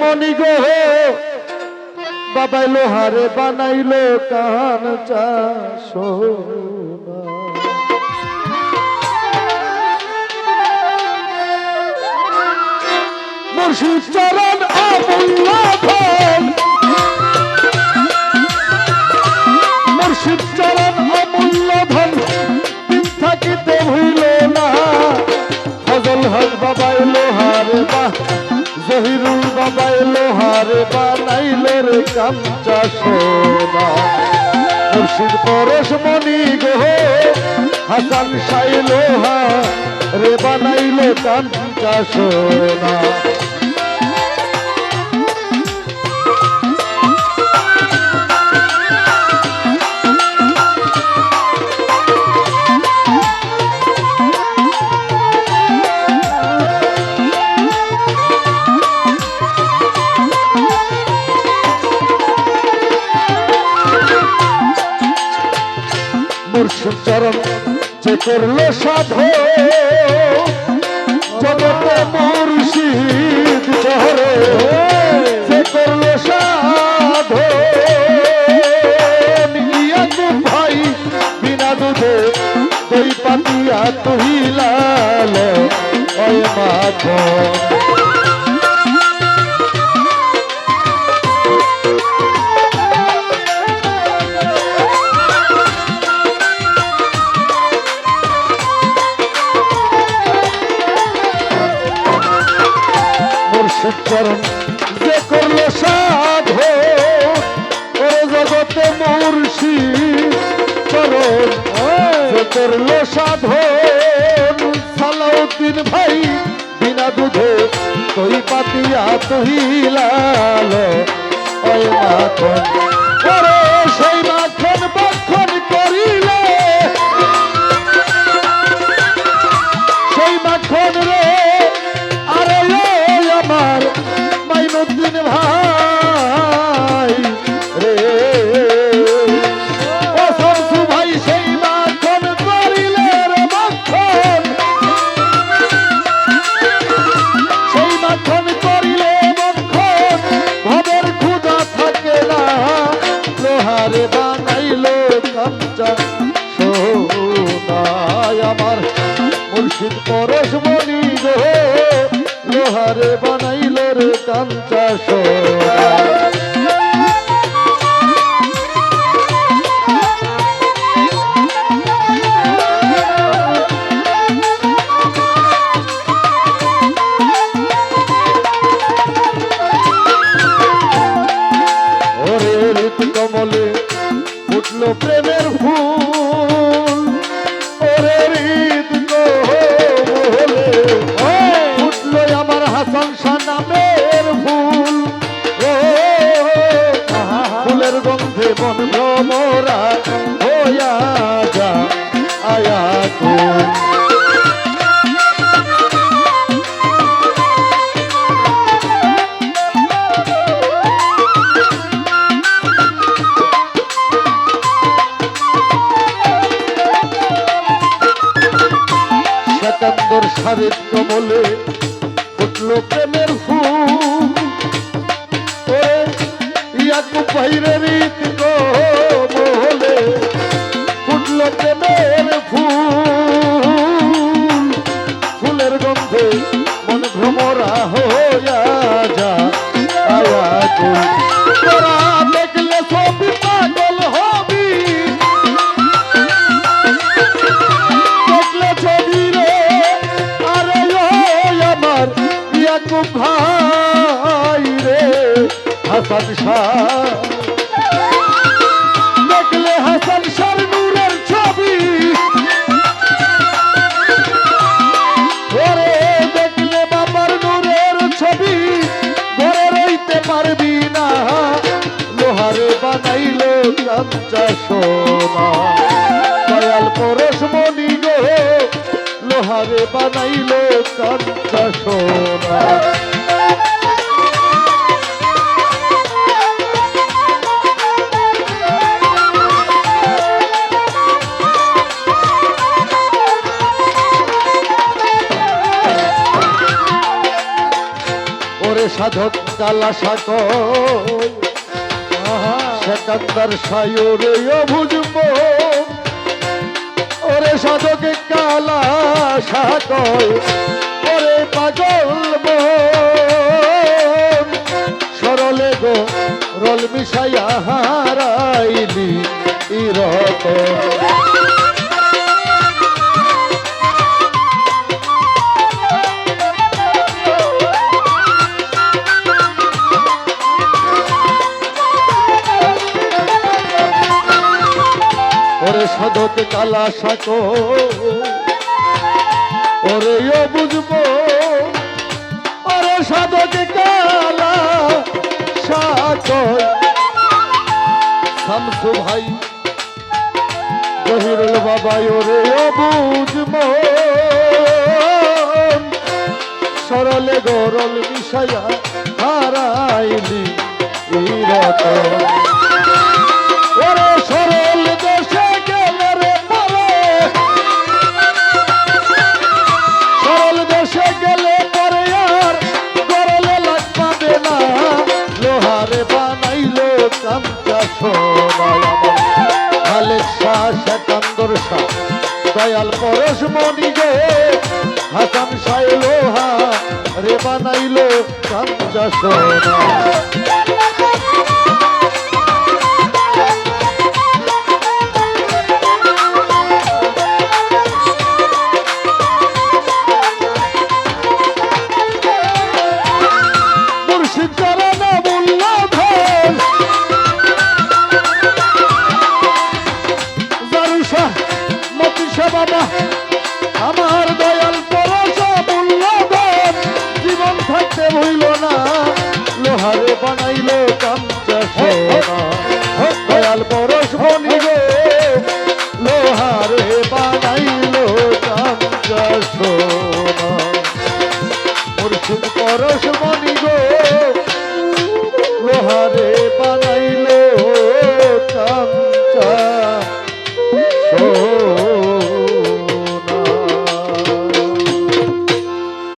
মণি গো বাবাই লোহারে বানাইলো কান চা সোনা মুর্শিদ চরণ অমূল্য ধন চরণ অমূল্য ধন থাকিতে না। ফজল হক বাবাই লোহারে বা বাবাই লোহারে বানাইল রে কাঞ্চা সোনা। মুর্শিদ পরশ মণি গো, হাসান সাই লোহা, রে বানাইল কাঞ্চা সোনা। চরণ যে করল সাধু, জগতে মুর্শিদ চরে যে করল সাধু ভাই বিনা দুধে, দই পাতিয়া তুহিলাল মাখন চরণ যে করল সাধু ও জগতে মুর্শিদ চরণ যে করল সাধু সালাউদ্দিন ভাই বিনা দুধে তুই পাতিয়া তুহিলাল, ওই মাখন। ওরে সেই মাখন মুর্শিদ পরশ বলি গো লোহারে বানাইল সারের কমলে ফুটলো প্রেমের ফুল ওরে রীত কমলে ফুটলো প্রেমের ফুল ফুলের গন্ধে মন ভ্রমরা হইয়া যা আয়া ভাই রে, হাসান শাহ। দেখলে হাসান শাহ নূরের ছবি। ওরে দেখলে বাবার নূরের ছবি। ঘরে রইতে পারবি না, লোহারে বানাইলো কাঞ্চা লোহারে বানাইলো কাঞ্চা সোনা। সাধক কালা সাক সেকান্দার সায়রে বুঝব ওরে সাধক কালা সাক ওরে পাগল। সরলে গো রল মিশাইয়া হারাইলি ইরত ওরে সাধক কালা সাক ওরে ও বুঝব, ওরে সাধক কালা সাক শামসু ভাই, জহিরুল বাবা ওরে বুঝব। সরলে গরল মিশাইয়া হারাইলি ইরত বানাইলো কামটা সোনায় আমার খালেদ শাহ দয়াল পরশ মণি গে হাসান সাইলো হা রে বানাইলো কামটা সোনা ভইল না লোহারে বানাইল কামচা সোনা। দয়াল পরশ বনি লোহারে বানাইল কামচা সোনা। মুর্শিদ পরশ গো